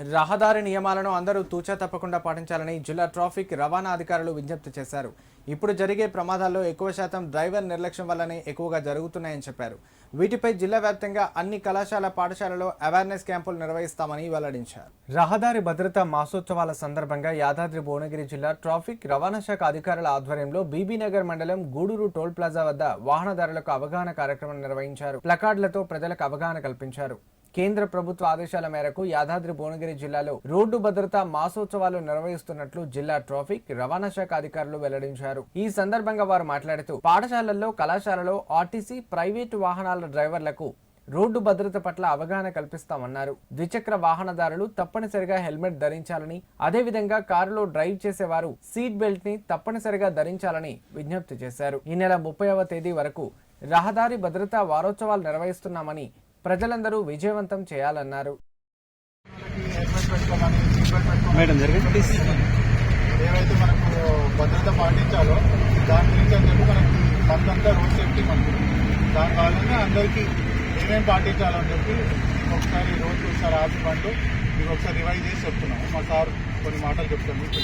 రహదారి నియమాలను అందరూ తూచా తప్పకుండా పాటించాలని జిల్లా ట్రాఫిక్ రవాణా అధికారులు విజ్ఞప్తి చేశారు. ఇప్పుడు జరిగే ప్రమాదాల్లో ఎక్కువ శాతం డ్రైవర్ నిర్లక్ష్యం వల్లనే ఎక్కువగా జరుగుతున్నాయని చెప్పారు. వీటిపై జిల్లా వ్యాప్తంగా అన్ని కళాశాల పాఠశాలలో అవేర్నెస్ క్యాంపులు నిర్వహిస్తామని వెల్లడించారు. రహదారి భద్రతా మాసోత్సవాల సందర్భంగా యాదాద్రి భువనగిరి జిల్లా ట్రాఫిక్ రవాణా శాఖ అధికారుల ఆధ్వర్యంలో బీబీనగర్ మండలం గూడూరు టోల్ ప్లాజా వద్ద వాహనదారులకు అవగాహన కార్యక్రమం నిర్వహించారు. ప్లకార్డులతో ప్రజలకు అవగాహన కల్పించారు. కేంద్ర ప్రభుత్వ ఆదేశాల మేరకు యాదాద్రి భువనగిరి జిల్లాలో రోడ్డు భద్రతా మాసోత్సవాలు నిర్వహిస్తున్నట్లు జిల్లా ట్రాఫిక్ రవాణా శాఖ అధికారులు వెల్లడించారు. ఈ సందర్భంగా వారు మాట్లాడుతూ పాఠశాలల్లో కళాశాలలో ఆర్టీసీ ప్రైవేటు వాహనాల డ్రైవర్లకు రోడ్డు భద్రత పట్ల అవగాహన కల్పిస్తామన్నారు. ద్విచక్ర వాహనదారులు తప్పనిసరిగా హెల్మెట్ ధరించాలని అదేవిధంగా కారులో డ్రైవ్ చేసేవారు సీట్ బెల్ట్ని తప్పనిసరిగా ధరించాలని విజ్ఞప్తి చేశారు. ఈ నెల ముప్పైవ తేదీ వరకు రహదారి భద్రతా వారోత్సవాలు నిర్వహిస్తున్నామని ప్రజలందరూ విజయవంతం చేయాలన్నారు. ఏవైతే మనకు భద్రత పాటించాలో దాని గురించి అని చెప్పి మనకి మందంతా రోడ్ సేఫ్టీ మనకు దాని అందరికీ ఏమేమి పాటించాలని చెప్పి ఒకసారి రోజు ఒకసారి ఆపి పండు మీకు ఒకసారి రివైజ్ చేసి చెప్తున్నాము మా సార్ కొన్ని మాటలు చెప్తాను మీకు.